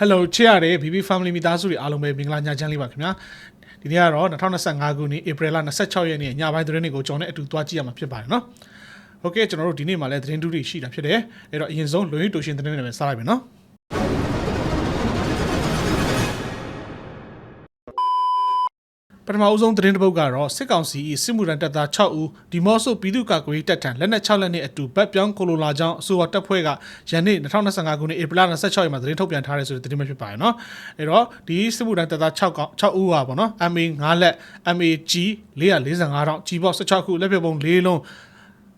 Hello ချစ်ရတဲ့ BB Family မိသားစုတွေအားလုံးပဲမင်္ဂလာညချမ်းလေးပါခင်ဗျာဒီနေ့ကတော့2025ခုနှစ် April 26ရက်နေ့ညပိုင်းသတင်းတွေကိုကျွန်တော်နဲ့အတူသွားကြည့်ရမှာဖြစ်ပါတယ်နော်โอเคကျွန်တော်တို့ဒီနေ့မှလည်းသတင်းတူတွေရှိတာဖြစ်တယ်အဲ့တော့အရင်ဆုံးလူရင်းတူရှင်သတင်းတွေပဲစလိုက်မယ်နော် ထမအဦးဆုံးသတင်းတစ်ပုဒ်ကတော့စစ်ကောင်စီ၏စစ်မှုထမ်းတပ်သား6ဦးဒီမော့ဆိုပြည်သူ့ကာကွယ်ရေးတပ်ထံလက်နက်6လက်နဲ့အတူဗတ်ပြောင်းကိုလိုလာကြောင်းအဆိုပါတပ်ဖွဲ့ကယနေ့2025ခုနှစ်ဧပြီလ26ရက်မှာသတင်းထုတ်ပြန်ထားတယ်ဆိုတဲ့သတင်းပဲဖြစ်ပါတယ်နော်အဲ့တော့ဒီစစ်မှုထမ်းတပ်သား6កောင်6ဦးပါပေါ့နော် MA 9လက် MAG 445တောင် G box 16ခုလက်ပြပုံ4လုံး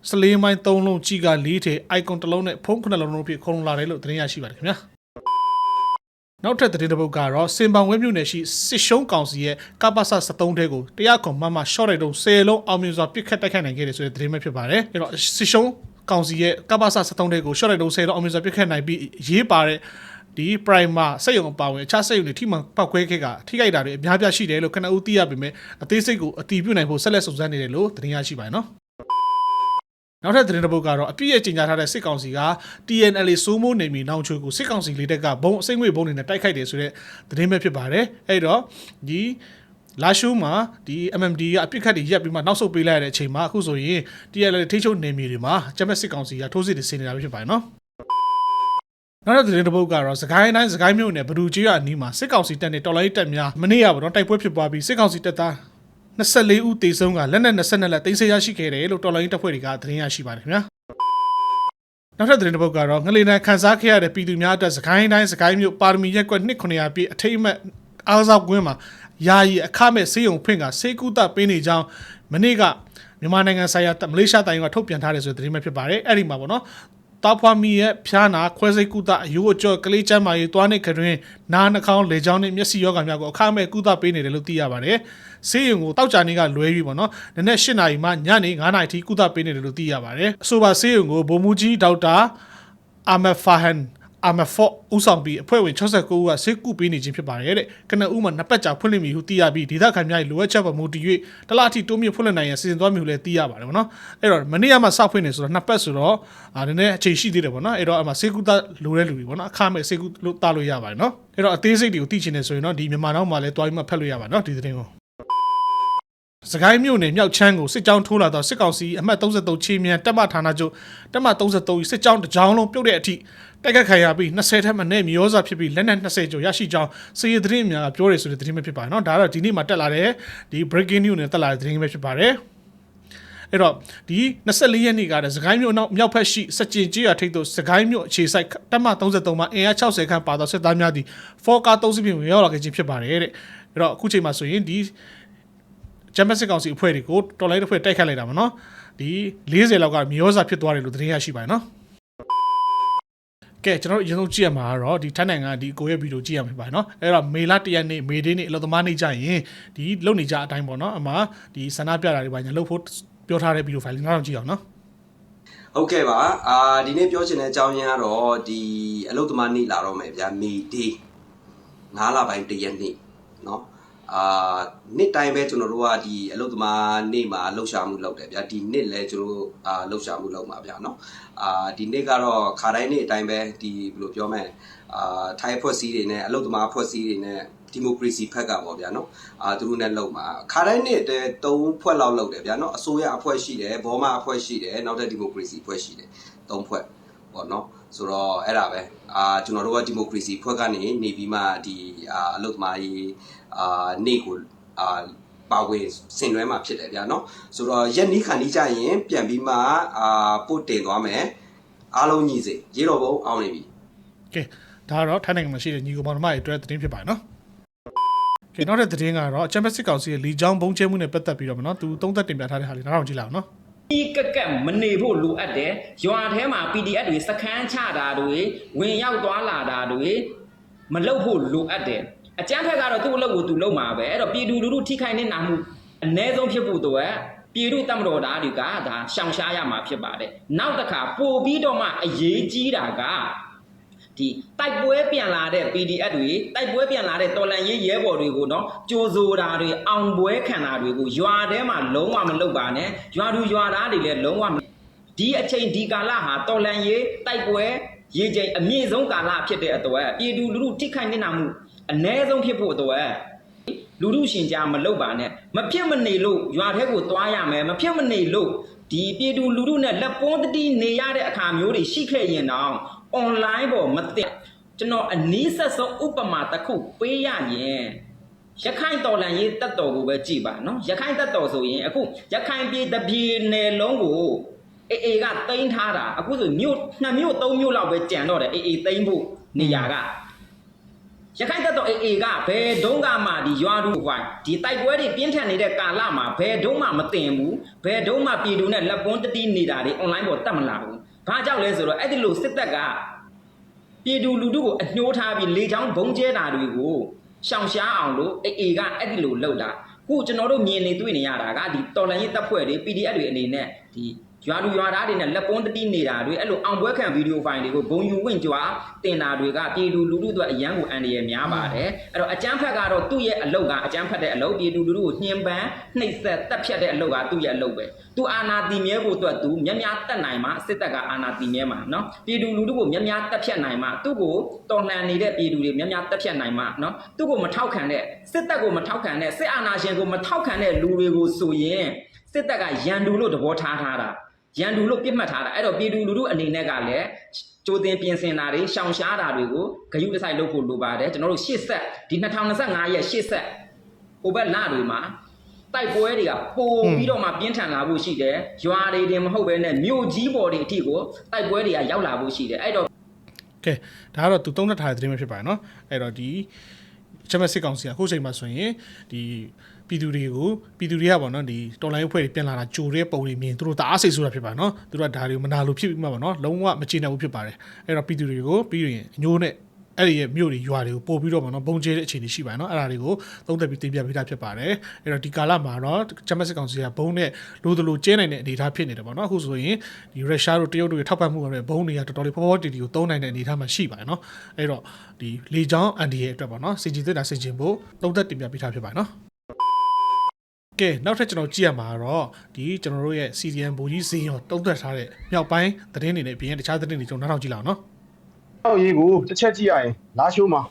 စလေးမိုင်း3လုံးကြီးက4ထေအိုင်ကွန်တစ်လုံးနဲ့ဖုန်း9လုံးလုံးဖြစ်ခုံလာတယ်လို့သတင်းရရှိပါတယ်ခင်ဗျာ နောက်ထပ်သတင်းတစ်ပုဒ်ကတော့စင်ပန်ဝဲမြို့နယ်ရှိစစ်ရှုံးကောင်စီရဲ့ကပ္ပစ73တဲကိုတရားခွန်မှမှ short လိုက်တော့10လုံးအောင်မြင်စွာပစ်ခတ်တိုက်ခိုက်နိုင်ခဲ့တယ်ဆိုတဲ့သတင်းပဲဖြစ်ပါတယ်အဲ့တော့စစ်ရှုံးကောင်စီရဲ့ကပ္ပစ73တဲကို short လိုက်တော့10လုံးအောင်မြင်စွာပစ်ခတ်နိုင်ပြီးရေးပါတဲ့ဒီ primer စက်ရုံအပါဝင်အခြားစက်ရုံတွေထိမှန်ပောက်ခွဲခဲ့ကထိခိုက်တာတွေအများပြားရှိတယ်လို့ခဏဦးသိရပေမဲ့အသေးစိတ်ကိုအတီးပြုတ်နိုင်ဖို့ဆက်လက်စုံစမ်းနေတယ်လို့သတင်းရရှိပါတယ်နော် နောက်ထပ်သတင်းတစ်ပုဒ်ကတော့အပြည့်ရဲ့ကြီးညာထားတဲ့စစ်ကောင်စီက TNLA စိုးမိုးနေမီနောင်ချိုကိုစစ်ကောင်စီလေးတက်ကဘုံအစိမ့်ငွေဘုံတွေနဲ့တိုက်ခိုက်တယ်ဆိုတဲ့သတင်းပဲဖြစ်ပါတယ်အဲ့တော့ဒီလာရှိုးမှာဒီ MMD ကအပြစ်ခတ်တွေရက်ပြီးမှနောက်ဆုတ်ပေးလိုက်ရတဲ့အချိန်မှာအခုဆိုရင် TNLA ထိချုပ်နေမီတွေမှာဂျမက်စစ်ကောင်စီကထိုးစစ်တွေဆင်နေတာပဲဖြစ်ပါတယ်နော်နောက်တဲ့သတင်းတစ်ပုဒ်ကတော့စကိုင်းတိုင်းစကိုင်းမြို့နယ်ဘဒူကြီးရအနီးမှာစစ်ကောင်စီတပ်နဲ့တော်လိုင်းတပ်များမနေ့ကပေါ့နော်တိုက်ပွဲဖြစ်ပွားပြီးစစ်ကောင်စီတပ်သား 24ဦးတေဆုံးကလက်နက်22လက်တင်ဆက်ရရှိခဲ့တယ်လို့တော်လိုင်းတပ်ဖွဲ့တွေကသတင်းရရှိပါတယ်ခင်ဗျာနောက်ထပ်သတင်းတစ်ပုဒ်ကတော့ငလီနန်ခန်းစားခဲ့ရတဲ့ပြည်သူများအတွက်စကိုင်းတိုင်းစကိုင်းမြို့ပါရမီရက်ကွက်2900ပြည့်အထိတ်အမှတ်အားစားကွင်းမှာယာယီအခမဲ့စေးုံဖွင့်ကစေကူတာပေးနေကြောင်းမနေ့ကမြန်မာနိုင်ငံဆိုင်ရာမလေးရှားတိုင်းကထုတ်ပြန်ထားတယ်ဆိုတဲ့သတင်းပဲဖြစ်ပါတယ်အဲ့ဒီမှာပေါ့နော် တောက်ဖွားမီရဲ့ဖျားနာခွဲစိတ်ကုသအယိုးအကျော်ကလေးချမ်းမာရေးသွားနေခတွင်နားနှာခေါင်းလေချောင်းနဲ့မျက်စိယောဂါများကိုအခမဲ့ကုသပေးနေတယ်လို့သိရပါတယ်။ဆေးရုံကိုတောက်ကြနေကလွဲပြီးပေါ့နော်။နည်းနည်း၈နာရီမှညနေ9နာရီထိကုသပေးနေတယ်လို့သိရပါတယ်။အဆိုပါဆေးရုံကိုဗိုလ်မှူးကြီးဒေါက်တာအာမဖာဟန် အာမဖော့ဦးဆောင်ပြီးအဖွဲ့ဝင်69ဦးကစစ်ကူပေးနေခြင်းဖြစ်ပါတယ်တဲ့ကနဦးမှာနှစ်ပတ်ကြာဖွင့်လှစ်မိဟုသိရပြီးဒေသခံများ၏လိုအပ်ချက်ပေါ်မူတည်၍တလားအထိတိုးမြင့်ဖွင့်လှစ်နိုင်ရန်စီစဉ်သွားမည်ဟုလည်းသိရပါတယ်ဗောနော်အဲ့တော့မနေ့ကမှစဖွင့်နေဆိုတော့နှစ်ပတ်ဆိုတော့အာနည်းနည်းအချိန်ရှိသေးတယ်ဗောနော်အဲ့တော့အမှစေကူတာလိုတဲ့လူတွေဗောနော်အခမဲ့စေကူလို့တာလို့ရပါတယ်နော်အဲ့တော့အသေးစိတ်တွေကိုသိချင်နေဆိုရင်တော့ဒီမြန်မာနောက်မှာလည်းတွားပြီးမှဖတ်လို့ရပါတယ်နော်ဒီသတင်းကို စကိုင်းမြို့နယ်မြောက်ချမ်းကိုစစ်ကြောင်းထိုးလာတော့စစ်ကောင်စီအမှတ်33ချီမြန်တပ်မဌာနချုပ်တပ်မ33စစ်ကြောင်းတစ်ကြောင်းလုံးပြုတ်တဲ့အထိတိုက်ခတ်ခံရပြီး20ထက်မနည်းမျိုးစားဖြစ်ပြီးလက်နက်20ကျော်ရရှိကြောင်းစီရီသတင်းများပြောတယ်ဆိုတဲ့သတင်းပဲဖြစ်ပါတယ်เนาะဒါကတော့ဒီနေ့မှတက်လာတဲ့ဒီ breaking news နဲ့တက်လာတဲ့သတင်းပဲဖြစ်ပါတယ်အဲ့တော့ဒီ24ရက်နေ့ကလည်းစကိုင်းမြို့နောက်မြောက်ဖက်ရှိစကြင်ကြီးရထိပ်သို့စကိုင်းမြို့အခြေဆိုင်တပ်မ33မှာအင်အား60ခန့်ပါသောစစ်သားများသည်ဖောကာ30ပြင်ဝင်ရောက်လာခဲ့ခြင်းဖြစ်ပါတယ်တဲ့အဲ့တော့အခုချိန်မှာဆိုရင်ဒီ ဂျမ်ဘတ်စစ်ကောင်စီအဖွဲ့တွေကိုတော်လိုင်းတစ်ဖွဲ့တိုက်ခတ်လိုက်တာပါနော်ဒီ40လောက်ကမြေဩဇာဖြစ်သွားတယ်လို့သတင်းရရှိပါတယ်နော်ကဲကျွန်တော်တို့အရင်ဆုံးကြည့်ရမှာကတော့ဒီထိုင်းနိုင်ငံကဒီကိုရဲ့ဗီဒီယိုကြည့်ရမှာဖြစ်ပါတယ်နော်အဲ့တော့မေလ1ရက်နေ့မေဒေးနေ့အလုပ်သမားနေ့ကြရင်ဒီလုံနေကြအတိုင်းပေါ့နော်အမှဒီဆန္ဒပြတာတွေပါညာလုပ်ဖို့ပြောထားတဲ့ဗီဒီယိုဖိုင်လေးငါတို့ကြည့်အောင်နော် ဟုတ်ကဲ့ပါအာဒီနေ့ပြောချင်တဲ့အကြောင်းရင်းကတော့ဒီအလုတ်သမားနေ့လာတော့မယ်ဗျာမေဒေး9လပိုင်းတရက်နေ့เนาะ အာနေ့တိုင်းပဲကျွန်တော်တို့ကဒီအလုတ်သမားနေ့မှာလှုပ်ရှားမှုလုပ်တယ်ဗျာဒီနေ့လည်းကျွန်တော်တို့အာလှုပ်ရှားမှုလုပ်မှာဗျာเนาะအာဒီနေ့ကတော့ခါတိုင်းနေ့အတိုင်းပဲဒီဘယ်လိုပြောမလဲအာထိုင်းဖွဲ့စည်းတွေနဲ့အလုတ်သမားဖွဲ့စည်းတွေနဲ့ဒီမိုကရေစီဖက်ကပေါ့ဗျာနော်အာသူတို့နဲ့လုံမှာခါတိုင်းနေ့တဲ၃ဖွဲ့လောက်လုံတယ်ဗျာနော်အစိုးရအဖွဲ့ရှိတယ်ဘောမအဖွဲ့ရှိတယ်နောက်တဲ့ဒီမိုကရေစီအဖွဲ့ရှိတယ်၃ဖွဲ့ပေါ့နော်ဆိုတော့အဲ့ဒါပဲအာကျွန်တော်တို့ကဒီမိုကရေစီဖွဲ့ကနေနေပြီးမှဒီအာအလုတ်သမားကြီး အာနေ့ကိုအာပါဝင်ဆင်နွှဲမှာဖြစ်တယ်ဗျာနော်ဆိုတော့ရက်နီးခါနီးကြရင်ပြန်ပြီးမှအာပို့တင်သွားမယ်အားလုံးညီစေရေတော်ဘုံအောင်နေပြီကဲဒါကတော့ထိုင်းနိုင်ငံမှာရှိတဲ့ညီကောင်မောင်နှမတွေအတွက်သတင်းဖြစ်ပါတယ်နော်ကဲနောက်တဲ့သတင်းကတော့ချမ်ပီယံစစ်ကောင်စီရဲ့လီချောင်းဘုံကျဲမှုနဲ့ပတ်သက်ပြီးတော့မနော်သူသုံးသက်တင်ပြထားတဲ့ဟာလေးနောက်အောင်ကြည့်လိုက်အောင်နော်ဒီကက်ကက်မနေဖို့လိုအပ်တယ်ရွာထဲမှာ PDF တွေစခန်းချတာတွေဝင်ရောက်သွားလာတာတွေမလုပ်ဖို့လိုအပ်တယ် အကြမ်းဖက်ကတော့သူ့အလုပ်ကိုသူလုပ်မှာပဲအဲ့တော့ပြည်သူလူထုထိခိုက်နေတာမှုအ ਨੇ ဆုံးဖြစ်ဖို့တော့ပြည်သူတမတော်သားတွေကဒါရှောင်ရှားရမှာဖြစ်ပါတယ်နောက်တစ်ခါပို့ပြီးတော့မှအရေးကြီးတာကဒီတိုက်ပွဲပြန်လာတဲ့ PDF တွေတိုက်ပွဲပြန်လာတဲ့တော်လန်ရေးရဲဘော်တွေကိုနော်ကြိုဆိုတာတွေအောင်ပွဲခံတာတွေကိုရွာထဲမှာလုံးဝမလုပ်ပါနဲ့ရွာသူရွာသားတွေလည်းလုံးဝမဒီအချိန်ဒီကာလဟာတော်လန်ရေးတိုက်ပွဲရေချိန်အမြင့်ဆုံးကာလဖြစ်တဲ့အတွက်ပြည်သူလူထုထိခိုက်နေတာမှု အ ਨੇ ဆုံးဖြစ်ဖို့အတွက်လူထုရှင်ကြားမလုပ်ပါနဲ့မဖြစ်မနေလို့ရွာထဲကိုသွားရမယ်မဖြစ်မနေလို့ဒီပြည်သူလူထုနဲ့လက်ပွန်းတတိနေရတဲ့အခါမျိုးတွေရှိခဲ့ရင်တော့ online ပေါ်မသိကျွန်တော်အနည်းဆက်ဆုံးဥပမာတစ်ခုပေးရရင်ရခိုင်တော်လန်ရေးတက်တော်ကိုပဲကြည်ပါနော်ရခိုင်တက်တော်ဆိုရင်အခုရခိုင်ပြည်တစ်ပြည်နယ်လုံးကိုအေအေကတိန်းထားတာအခုဆိုမြို့နှစ်မြို့သုံးမြို့လောက်ပဲကြံတော့တယ်အေအေတိန်းဖို့နေရာက ရခိုင်တက်တော်အေအေကဘယ်တုန်းကမှဒီရွာသူကဒီတိုက်ပွဲတွေပြင်းထန်နေတဲ့ကာလမှာဘယ်တုန်းမှမတင်ဘူးဘယ်တုန်းမှပြည်သူနဲ့လက်ပွန်းတတိနေတာတွေ online ပေါ်တက်မလာဘူးဘာကြောင့်လဲဆိုတော့အဲ့ဒီလိုစစ်တပ်ကပြည်သူလူထုကိုအညှိုးထားပြီးလေချောင်းဘုံကျဲတာတွေကိုရှောင်ရှားအောင်လို့အေအေကအဲ့ဒီလိုလုပ်တာခုကျွန်တော်တို့မြင်နေတွေ့နေရတာကဒီတော်လန်ရေးတပ်ဖွဲ့တွေ PDF တွေအနေနဲ့ဒီ ရွာလူရွာသားတွေနဲ့လက်ပွန်းတတိနေတာတွေအဲ့လိုအောင်ပွဲခံဗီဒီယိုဖိုင်တွေကိုဘုံယူဝင်ကြွားတင်တာတွေကပြည်သူလူထုတို့အရန်ကိုအန်ရယ်များပါတယ်အဲ့တော့အကြမ်းဖက်ကတော့သူ့ရဲ့အလုပ်ကအကြမ်းဖက်တဲ့အလုပ်ပြည်သူလူထုကိုညှဉ်းပန်းနှိပ်စက်တပ်ဖြတ်တဲ့အလုပ်ကသူ့ရဲ့အလုပ်ပဲသူအာနာတီမြဲဖို့အတွက်သူမြက်များတက်နိုင်မှစစ်တပ်ကအာနာတီမြဲမှာနော်ပြည်သူလူထုကိုမြက်များတက်ဖြတ်နိုင်မှသူ့ကိုတော်လှန်နေတဲ့ပြည်သူတွေမြက်များတက်ဖြတ်နိုင်မှနော်သူ့ကိုမထောက်ခံတဲ့စစ်တပ်ကိုမထောက်ခံတဲ့စစ်အာဏာရှင်ကိုမထောက်ခံတဲ့လူတွေကိုဆိုရင်စစ်တပ်ကရန်သူလို့သဘောထားထားတာ ရန်သူလို့ပြစ်မှတ်ထားတာအဲ့တော့ပြည်သူလူထုအနေနဲ့ကလည်းကြိုတင်ပြင်ဆင်တာတွေရှောင်ရှားတာတွေကိုဂရုတစိုက်လုပ်ဖို့လိုပါတယ်ကျွန်တော်တို့ရှေ့ဆက်ဒီ2025ရဲ့ရှေ့ဆက်ဟိုဘက်လတွေမှာတိုက်ပွဲတွေကပိုပြီးတော့မှပြင်းထန်လာဖို့ရှိတယ်ရွာတွေတင်မဟုတ်ပဲနဲ့မြို့ကြီးပေါ်တွေအထိကိုတိုက်ပွဲတွေကရောက်လာဖို့ရှိတယ်အဲ့တော့ ကဲဒါကတော့သူသုံးသက်ထားတဲ့သတင်းပဲဖြစ်ပါတယ်เนาะအဲ့တော့ဒီချက်မစစ်ကောင်စီကအခုချိန်မှာဆိုရင်ဒီ ပြည်သူတွေကိုပြည်သူတွေကပေါ့နော်ဒီတော်လိုင်းအဖွဲ့တွေပြန်လာတာကြိုတဲ့ပုံတွေမြင်သူတို့တအားစိတ်ဆိုးတာဖြစ်ပါတယ်เนาะသူတို့ကဒါတွေကိုမနာလို့ဖြစ်ပြီးမှပေါ့နော်လုံးဝမချေနိုင်ဘူးဖြစ်ပါတယ်အဲ့တော့ပြည်သူတွေကိုပြီးရင်အညိုးနဲ့အဲ့ဒီရဲ့မြို့တွေရွာတွေကိုပို့ပြီးတော့ပေါ့နော်ဘုံကျဲတဲ့အခြေအနေရှိပါတယ်เนาะအဲ့ဒါတွေကိုသုံးသက်ပြီးတင်ပြပေးတာဖြစ်ပါတယ်အဲ့တော့ဒီကာလမှာတော့ချက်မစစ်ကောင်စီကဘုံနဲ့လိုသလိုကျဲနိုင်တဲ့အနေအထားဖြစ်နေတယ်ပေါ့နော်အခုဆိုရင်ဒီရုရှားတို့တရုတ်တို့ရဲ့ထောက်ပံ့မှုကလည်းဘုံတွေကတော်တော်လေးဖောဖောတီတီကိုသုံးနိုင်တဲ့အနေအထားမှာရှိပါတယ်เนาะအဲ့တော့ဒီလေချောင်းအန်ဒီရဲ့အတွက်ပေါ့နော်စင်ကြည်သက်တာစင်ကြင်ဖို့သုံးသက်တင်ပြပေးထားဖြစ်ပါတယ်เนาะ ကဲနောက်ထပ်ကျွန်တော်ကြည့်ရမှာကတော့ဒီကျွန်တော်တို့ရဲ့ CDN ဘူကြီးဇင်းရောတုံးသက်ထားတဲ့မြောက်ပိုင်းသတင်းတွေနဲ့ပြင်တခြားသတင်းတွေကျွန်တော်နောက်ထောင်ကြည့်လောက်နော်အောက်ရေးကိုတစ်ချက်ကြည့်ရရင်လာရှိုးမှာ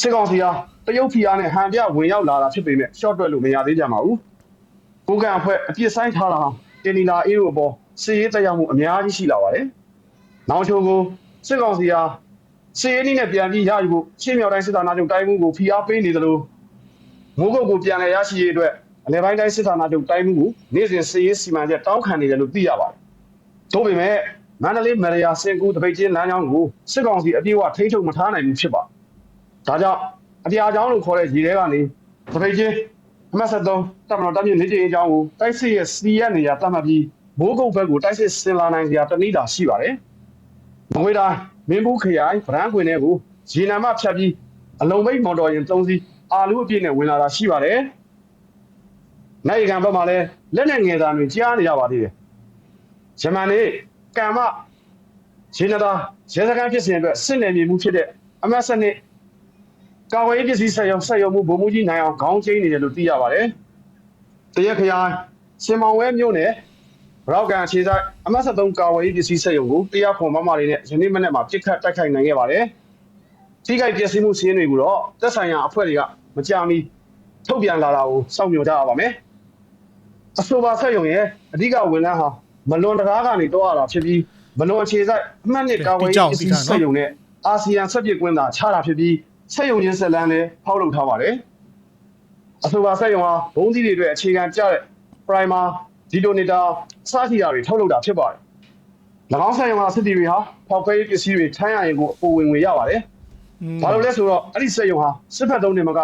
စစ်ကောင်စီဟာတရုတ်ဖီအားနဲ့ဟန်ပြဝင်ရောက်လာတာဖြစ်ပေမဲ့ short တွက်လို့မရသေးကြပါဘူး။ကိုကန်အဖွဲ့အပြစ်ဆိုင်ထားတာဟာတင်နီလာအေးတို့အပေါ်စစ်ရေးတက်ရောက်မှုအများကြီးရှိလာပါတယ်။နောက်ချိုးကိုစစ်ကောင်စီဟာစစ်ရေးနည်းနဲ့ပြန်ပြီးရယူဖို့ချင်းမြောက်တိုင်းစစ်သားနာချုပ်တိုင်းမှုကိုဖိအားပေးနေသလိုမိုးကုတ်ကိုပြန်လည်ရရှိရေးအတွက် အလဲပိုင်းတိုင်းစစ်သားနာချုပ်တိုင်းမှုကိုနေ့စဉ်စစ်ရေးစီမံချက်တောင်းခံနေတယ်လို့သိရပါတယ်။တို့ပေမဲ့မန္တလေးမရယာစင်ကူတပိတ်ချင်းလမ်းကြောင်းကိုစစ်ကောင်စီအပြည့်အဝထိန်းချုပ်မထားနိုင်ဘူးဖြစ်ပါဒါကြောင့်အပြာကြောင်းလို့ခေါ်တဲ့ရေထဲကနေတပိတ်ချင်းအမတ်73တပ်မတော်တပ်မြင့်နေချင်းအကြောင်းကိုတိုက်စစ်ရဲ့စီရက်နေရာတတ်မှတ်ပြီးမိုးကုတ်ဘက်ကိုတိုက်စစ်ဆင်လာနိုင်စရာတနည်းတာရှိပါတယ်မငွေတိုင်းမင်းဘူးခရိုင်ဗရန်ခွင်တွေကိုရေနံမဖြတ်ပြီးအလုံးမိတ်မော်တော်ယာဉ်၃စီးအာလူအပြည့်နဲ့ဝင်လာတာရှိပါတယ် နိုင်ကံဘက်မှာလည်းလက်နဲ့ငယ်သားတွေကြားနေရပါသေးတယ်ယမန်နေ့ကံမရေနတာရဲစခန်းဖြစ်စဉ်အတွက်စစ်နယ်မြေမှုဖြစ်တဲ့အမတ်စနစ်ကာဝေးပစ္စည်းဆက်ရုံဆက်ရုံမှုဗိုလ်မှူးကြီးနိုင်အောင်ခေါင်းကျင်းနေတယ်လို့သိရပါတယ်။တရက်ခရိုင်စင်မောင်ဝဲမြို့နယ်ရောက်ကန်အခြေဆိုင်အမတ်73ကာဝေးပစ္စည်းဆက်ရုံကိုတရားခွန်မမလေးနဲ့ယနေ့မနေ့မှာပြစ်ခတ်တိုက်ခိုက်နိုင်ခဲ့ပါတယ်။ထိခိုက်ပျက်စီးမှုစီးရင်တွေကိုတော့သက်ဆိုင်ရာအဖွဲ့တွေကမကြာမီထုတ်ပြန်လာတာကိုစောင့်မျှော်ကြရပါမယ်။ အဆိုပါဆက်ရုံရဲ့အဓိကဝန်ထမ်းဟာမလွန်တကားကနေတော့ရတာဖြစ်ပြီးမလွန်အခြေဆိုင်အမှတ်နှစ်ကာဝေးပစ္စည်းဆက်ရုံနဲ့အာဆီယံဆက်ပစ်ကွင်းသာခြားတာဖြစ်ပြီးဆက်ရုံချင်းဆက်လန်းလည်းဖောက်လုပ်ထားပါတယ်။အဆိုပါဆက်ရုံဟာဘုံသီးတွေအတွက်အခြေခံကျတဲ့ primer detonator စသဖြင့်တွေထုတ်လုပ်တာဖြစ်ပါတယ်။၎င်းဆက်ရုံဟာစစ်တီတွေဟာဖောက်ခွဲရေးပစ္စည်းတွေထမ်းရရင်ကိုအပိုဝင်ငွေရပါတယ်။ဘာလို့လဲဆိုတော့အဲ့ဒီဆက်ရုံဟာစစ်ဖက်သုံးနေမှာက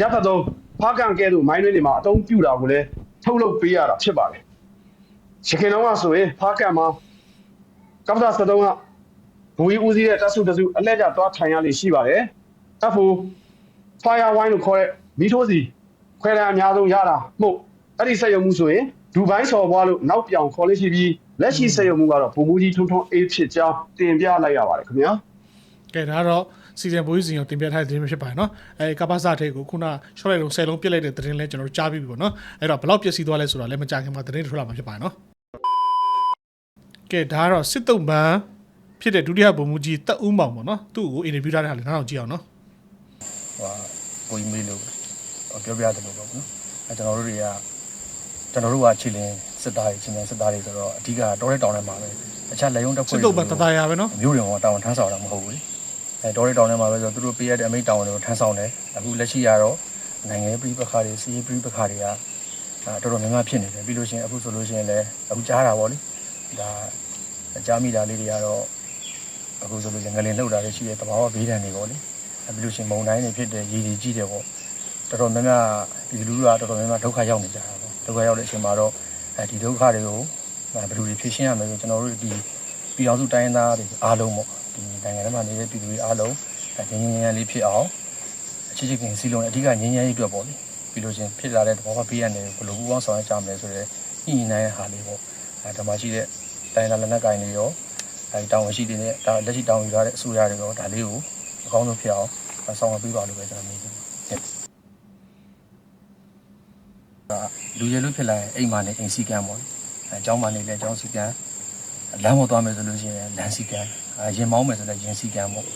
ရပ်ဖက်သုံးဖားကန်ကဲတို့မိုင်းတွင်းတွေမှာအသုံးပြုတာကိုလည်း ထုတ်လုပ်ပေးရတာဖြစ်ပါတယ်။ရခိုင်လုံးကဆိုရင်ဖားကန်မှာကပ္ပတာစတုံးကဘူရီဦးစီးတဲ့တပ်စုတစုအလက်ကျသွားထိုင်ရလိရှိပါတယ်။တပ်ဖို့ fire wine လို့ခေါ်တဲ့မီးထိုးစီခွဲတန်းအများဆုံးရတာမှုအဲ့ဒီစက်ရုံမှုဆိုရင်ဒူဘိုင်းစော်ဘွားလို့နောက်ပြောင်ခေါ်လေးရှိပြီးလက်ရှိစက်ရုံမှုကတော့ဘုံမူကြီးထုံထုံအေးဖြစ်ကြောင်းတင်ပြလိုက်ရပါတယ်ခင်ဗျာကဲဒါကတော့ စီဇန်ဘူကြီးဇင်းရောတင်ပြထားတဲ့သတင်းပဲဖြစ်ပါတယ်နော်အဲကပ္ပစာထဲကိုခုနရှော့လိုက်လုံး10လုံးပြစ်လိုက်တဲ့သတင်းလဲကျွန်တော်တို့ကြားပြီးပြီပေါ့နော်အဲ့တော့ဘယ်လောက်ပျက်စီးသွားလဲဆိုတာလည်းမကြခင်မှာသတင်းတွေထွက်လာမှာဖြစ်ပါတယ်နော်ကဲဒါကတော့စစ်တုံးပန်းဖြစ်တဲ့ဒုတိယဗိုလ်မှူးကြီးတက်ဦးမောင်ပေါ့နော်သူ့ကိုအင်တာဗျူးထားတဲ့ဟာလေးနောက်တော့ကြည့်အောင်နော်ဟိုကိုကြီးမေးလို့ပြောပြတယ်လို့ပေါ့နော်အဲကျွန်တော်တို့တွေကကျွန်တော်တို့ကခြေလင်းစစ်သားတွေချင်းချင်းစစ်သားတွေဆိုတော့အဓိကတော်တဲ့တောင်ထဲမှာပဲတခြားလက်ရုံးတပ်စစ်ဖွဲ့တုပ်ပန်တသားရပဲနော်မျိုးတွေကတောင်ထမ်းဆောင်တာမဟုတ်ဘူးလေ အဲတော်တဲ့တောင်ထဲမှာပဲဆိုတော့သူတို့ပေးရတဲ့အမိတ်တောင်တွေကိုထမ်းဆောင်တယ်အခုလက်ရှိကတော့နိုင်ငံရေးပြည်ပခါတွေစီးရေးပြည်ပခါတွေကအာတော်တော်များများဖြစ်နေတယ်ပြီးလို့ရှိရင်အခုဆိုလို့ရှိရင်လည်းအခုကြားတာပေါ့လေဒါကြားမိတာလေးတွေကတော့အခုဆိုလို့ရှိရင်ငလင်လှုပ်တာတွေရှိတဲ့တဘာဝဘေးဒဏ်တွေပေါ့လေအဲပြီးလို့ရှိရင်မုံတိုင်းတွေဖြစ်တဲ့ရည်ရည်ကြီးတယ်ပေါ့တော်တော်များများဒီလူလူကတော်တော်များများဒုက္ခရောက်နေကြတာပေါ့ဒုက္ခရောက်တဲ့အချိန်မှာတော့အဲဒီဒုက္ခတွေကိုဘယ်လိုတွေဖြေရှင်းရမလဲဆိုကျွန်တော်တို့ဒီပြည်အောင်စုတိုင်းရင်းသားတွေအားလုံးပေါ့ ဒီနိုင်ငံထဲမှာနေတဲ့ပြည်သူတွေအားလုံးငြိမ်းငြိမ်းချမ်းလေးဖြစ်အောင်အချင်းချင်းစီလုံးအဓိကငြိမ်းချမ်းရေးအတွက်ပေါ့လေပြီးလို့ချင်းဖြစ်လာတဲ့သဘောကဘေးရနေဘယ်လိုပူးပေါင်းဆောင်ရွက်ကြမလဲဆိုတော့ညှိနှိုင်းတဲ့ဟာလေးပေါ့အဲဒါမှရှိတဲ့တိုင်းလာလက်နက်ကိုင်တွေရောအဲဒီတောင်းဝန်ရှိတဲ့ဒါလက်ရှိတောင်းယူထားတဲ့အစိုးရတွေရောဒါလေးကိုအကောင်းဆုံးဖြစ်အောင်ဆောင်ရွက်ပေးပါလို့ပဲကျွန်တော်မြင်ပါတယ်ဒါလူရည်လို့ဖြစ်လာရင်အိမ်မှာနေအိမ်စီကံပေါ့အဲအเจ้าမှာနေလဲအเจ้าစီကံ လမ်းပေါ်သွားမယ်ဆိုလို့ရှိရင်လမ်းစီကံအဲရင်မောင်းမယ်ဆိုလည်းရင်စီကံပေါ့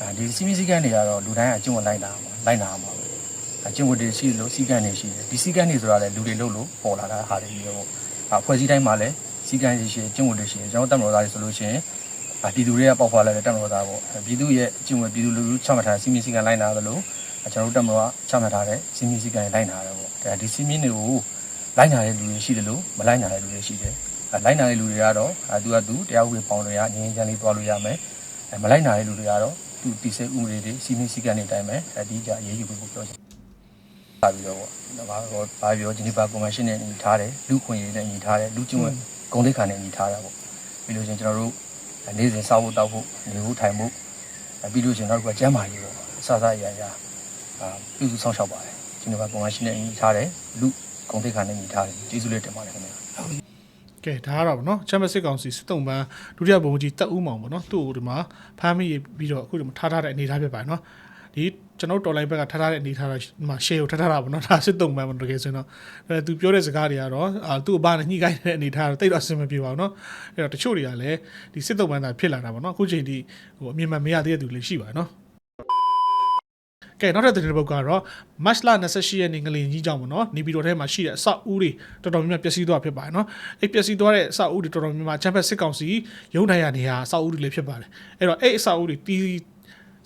အဲဒီစီမီစီကံတွေကတော့လူတိုင်းအကျင့်ဝင်လိုက်တာပါလိုက်နာမှာပဲအကျင့်ဝင်တွေရှိလို့စီကံတွေရှိတယ်ဒီစီကံတွေဆိုတာလည်းလူတွေလို့လို့ပေါ်လာတာဟာတွေမျိုးပေါ့အဖွဲ့အစည်းတိုင်းမှာလည်းစီကံရှိရှိကျင့်ဝင်တွေရှိတယ်ကျွန်တော်တတ်မလို့သားတွေဆိုလို့ရှိရင်အာပြည်သူတွေကပေါက်ဖွာလာတဲ့တတ်မလို့သားပေါ့ပြည်သူရဲ့အကျင့်ဝင်ပြည်သူလူထုချမှတ်ထားတဲ့စီမီစီကံလိုက်နာသလိုကျွန်တော်တို့တတ်မလို့ကချမှတ်ထားတဲ့စီမီစီကံလိုက်နာတယ်ပေါ့အဲဒီစီမီတွေကိုလိုက်နာတဲ့လူတွေရှိတယ်လို့မလိုက်နာတဲ့လူတွေရှိတယ်အဲ လိုက်နာတဲ့လူတွေကတော့အဲသူကသူတရားဥပဒေပေါင်းလို့ရငြင်းချမ်းလေးသွားလို့ရမယ်အဲမလိုက်နာတဲ့လူတွေကတော့သူတည်ဆဲဥပဒေတွေစီမင်းစည်းကမ်းတွေအတိုင်းပဲအဲဒီကြအရေးယူဖို့ပြောချင်ပါပြီးတော့ဘာတော့ဘာပြောဂျနီဗာကွန်ဗန်ရှင်းနဲ့ညီထားတယ်လူခွင့်ရေးနဲ့ညီထားတယ်လူကျင့်ဝတ်ဂုဏ်သိက္ခာနဲ့ညီထားတာပေါ့ပြီးလို့ချင်းကျွန်တော်တို့နေ့စဉ်စားဖို့တောက်ဖို့နေဖို့ထိုင်ဖို့ပြီးလို့ချင်းနောက်တစ်ခုကကျမ်းမာရေးပေါ့အစစအရာရာအာပြုစုဆောင်ရှောက်ပါတယ်ဂျနီဗာကွန်ဗန်ရှင်းနဲ့ညီထားတယ်လူဂုဏ်သိက္ခာနဲ့ညီထားတယ်ကျေးဇူးလေးတင်ပါတယ်ခင်ဗျာ ကဲဒါကတော့ဗောနော်ချမ်းမစစ်ကောင်စီစစ်တုံပန်းဒုတိယဗိုလ်မှူးကြီးတက်ဦးမောင်ဗောနော်သူ့ကိုဒီမှာဖမ်းမိပြီးတော့အခုဒီမှာထားထားတဲ့အနေအထားဖြစ်ပါတယ်နော်ဒီကျွန်တော်တော်လိုင်းဘက်ကထားထားတဲ့အနေအထားတော့ဒီမှာ share ကိုထားထားတာဗောနော်ဒါစစ်တုံပန်းဗောတကယ်ဆိုရင်တော့အဲသူပြောတဲ့စကားတွေကတော့အာသူ့အဘနဲ့ညှိကိုင်းတဲ့အနေအထားတော့တိတ်တော့အဆင်မပြေပါဘူးနော်အဲ့တော့တချို့တွေကလည်းဒီစစ်တုံပန်းသာဖြစ်လာတာဗောနော်အခုချိန်ထိဟိုအမြင်မှန်မရသေးတဲ့သူလည်းရှိပါတယ်နော် ကဲနောက်ထပ်သတင်းတစ်ပုဒ်ကတော့ March လ28ရက်နေ့ငလင်ကြီးကြောင့်ပေါ့နော်နေပြည်တော်ထဲမှာရှိတဲ့အဆောက်အဦတွေတော်တော်များများပျက်စီးသွားဖြစ်ပါတယ်နော်အဲ့ပျက်စီးသွားတဲ့အဆောက်အဦတွေတော်တော်များများချမ်းဖက်စစ်ကောင်စီရုံးထိုင်ရနေရအဆောက်အဦတွေလည်းဖြစ်ပါတယ်အဲ့တော့အဲ့အဆောက်အဦတွေတီး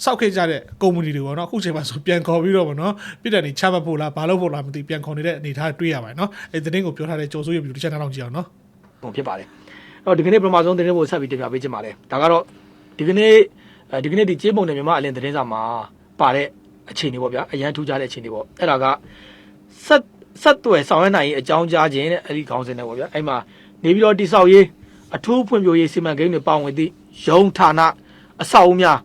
စောက်ခဲ့ကြတဲ့ကုမ္ပဏီတွေပေါ့နော်အခုချိန်မှာဆိုပြန်ခေါ်ပြီးတော့ပေါ့နော်ပြည်တယ်နေချမှတ်ဖို့လားဘာလို့ဖို့လားမသိပြန်ခေါ်နေတဲ့အနေအထားတွေ့ရပါတယ်နော်အဲ့သတင်းကိုပြောထားတဲ့ကြော်စိုးရပြီးတစ်ချက်နောက်ကြည့်အောင်နော်ပုံဖြစ်ပါတယ်အဲ့တော့ဒီကနေ့ပထမဆုံးသတင်းကိုဆက်ပြီးတင်ပြပေးချင်ပါတယ်ဒါကတော့ဒီကနေ့အဲဒီကနေ့ဒီကျေးပုံနဲ့မြန်မာအလင်းသတင်းစာမှာပါတဲ့ အခြေအနေပေါ့ဗျာအရန်ထူးခြားတဲ့အခြေအနေပေါ့အဲ့ဒါကဆက်ဆက်သွယ်ဆောင်ရွက်နိုင်ရေးအကြောင်းကြားခြင်းတဲ့အဲ့ဒီခေါင်းစဉ်နဲ့ပေါ့ဗျာအဲ့မှာနေပြီးတော့တိဆောက်ရေးအထူးဖွံ့ဖြိုးရေးစီမံကိန်းတွေပါဝင်သည့်ရုံးဌာနအဆောက်အဦများ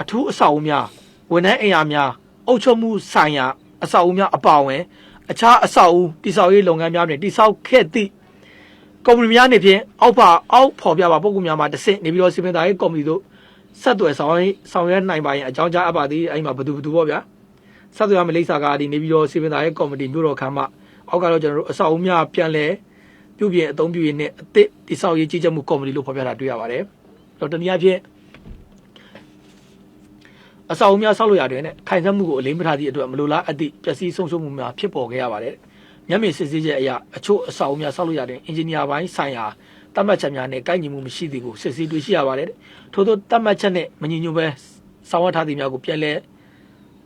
အထူးအဆောက်အဦများဝန်ထမ်းအိမ်ယာများအုပ်ချုပ်မှုဆိုင်ရာအဆောက်အဦများအပါအဝင်အခြားအဆောက်အဦတိဆောက်ရေးလုပ်ငန်းများတွင်တိဆောက်ခဲ့သည့်ကုမ္ပဏီများအနေဖြင့်အောက်ပါအောက်ဖော်ပြပါပုံကူများမှာတစ်ဆင့်နေပြီးတော့စီမံသားရေးကော်မတီတို့ ဆက်သွယ်ဆောင်ရွက်ဆောင်ရွက်နိုင်ပါရင်အကြောင်းကြားအပ်ပါသည်အဲ့မှာဘယ်သူဘယ်သူပေါ့ဗျာဆက်သွယ်ရမယ့်လိပ်စာကဒီနေပြီးတော့စီမံသားရေးကော်မတီမြို့တော်ခမ်းမအောက်ကတော့ကျွန်တော်တို့အဆောက်အဦများပြန်လဲပြုပြင်အသုံးပြုရေးနဲ့အသစ်တိဆောက်ရေးကြီးကြပ်မှုကော်မတီလို့ဖော်ပြတာတွေ့ရပါတယ်တော့တနည်းအားဖြင့်အဆောက်အဦများဆောက်လို့ရတယ်နဲ့ခိုင်စက်မှုကိုအလေးမထားသည့်အတွက်မလိုလားအသည့်ပျက်စီးဆုံးရှုံးမှုများဖြစ်ပေါ်ခဲ့ရပါတယ်မျက်မြင်စစ်ဆေးချက်အရအချို့အဆောက်အဦများဆောက်လို့ရတဲ့အင်ဂျင်နီယာပိုင်းဆိုင်ရာ တတ်မှတ်ချက်များနဲ့ကိုက်ညီမှုမရှိသည်ကိုစစ်ဆေးတွေ့ရှိရပါတယ်တဲ့ထို့သောတတ်မှတ်ချက်နဲ့မညီညွတ်ပဲဆောင်ရွက်ထားသည်များကိုပြန်လည်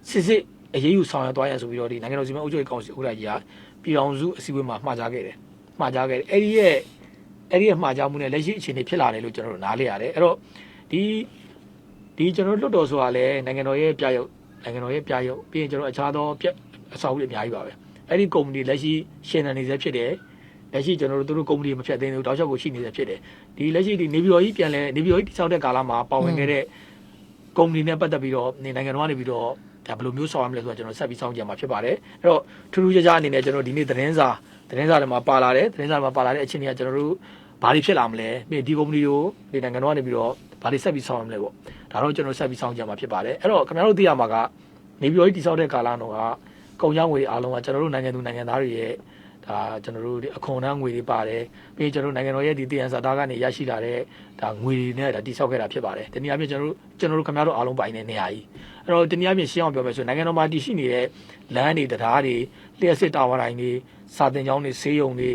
စစ်စစ်အရေးယူဆောင်ရွက်သွားရန်ဆိုပြီးတော့ဒီနိုင်ငံတော်စီမံအုပ်ချုပ်ရေးကောင်စီဥက္ကဋ္ဌကြီးကပြည်အောင်စုအစည်းအဝေးမှာမှာကြားခဲ့တယ်မှာကြားခဲ့တယ်အဲ့ဒီရဲ့အဲ့ဒီရဲ့မှာကြားမှုနဲ့လက်ရှိအခြေအနေဖြစ်လာတယ်လို့ကျွန်တော်တို့နားလည်ရတယ်အဲ့တော့ဒီဒီကျွန်တော်တို့လွတ်တော်ဆိုတာလည်းနိုင်ငံတော်ရဲ့ပြရုပ်နိုင်ငံတော်ရဲ့ပြရုပ်ပြီးရင်ကျွန်တော်အခြားသောပြအဆောက်အဦတွေအများကြီးပါပဲအဲ့ဒီကုမ္ပဏီလက်ရှိရှင်းနေနေစေဖြစ်တယ် လက်ရှိကျွန်တော်တို့သူတို့ကုမ္ပဏီမဖြတ်သိမ်းသေးဘူးတောက်လျှောက်ကိုရှိနေစေဖြစ်တယ်ဒီလက်ရှိဒီနေပြည်တော်ကြီးပြန်လဲနေပြည်တော်ကြီးတိစောက်တဲ့ကာလမှာပါဝင်ခဲ့တဲ့ကုမ္ပဏီနဲ့ပတ်သက်ပြီးတော့နေနိုင်ငံတော်ကနေပြီးတော့ဒါဘယ်လိုမျိုးဆောင်ရမလဲဆိုတာကျွန်တော်ဆက်ပြီးစောင့်ကြည့်မှာဖြစ်ပါတယ်အဲ့တော့ထူးထူးခြားခြားအနေနဲ့ကျွန်တော်ဒီနေ့သတင်းစာသတင်းစာတွေမှာပါလာတယ်သတင်းစာတွေမှာပါလာတဲ့အခြေအနေကကျွန်တော်တို့ဘာတွေဖြစ်လာမလဲပြီးဒီကုမ္ပဏီကိုဒီနိုင်ငံတော်ကနေပြီးတော့ဘာတွေဆက်ပြီးဆောင်ရမလဲပေါ့ဒါတော့ကျွန်တော်ဆက်ပြီးစောင့်ကြည့်မှာဖြစ်ပါတယ်အဲ့တော့ခင်ဗျားတို့သိရမှာကနေပြည်တော်ကြီးတိစောက်တဲ့ကာလတော့ကကုန်ကြောင်းငွေအားလုံးကကျွန်တော်တို့နိုင်ငံသူနိုင်ငံသားတွေရဲ့ ဒါကျွန်တော်တို့ဒီအခွန်အနှံငွေတွေပါတယ်ပြီးရင်ကျွန်တော်တို့နိုင်ငံတော်ရဲ့ဒီတည်ရန်စာသားကနေရရှိလာတဲ့ဒါငွေတွေနဲ့ဒါတိစောက်ခဲ့တာဖြစ်ပါတယ်တနည်းအားဖြင့်ကျွန်တော်တို့ကျွန်တော်တို့ခင်ဗျားတို့အားလုံးပိုင်တဲ့နေရာကြီးအဲ့တော့တနည်းအားဖြင့်ရှင်းအောင်ပြောမယ်ဆိုရင်နိုင်ငံတော်မှာတည်ရှိနေတဲ့လမ်းတွေတရားတွေလျှက်စစ်တာဝါတိုင်းတွေစာတင်ကျောင်းတွေဆေးရုံတွေ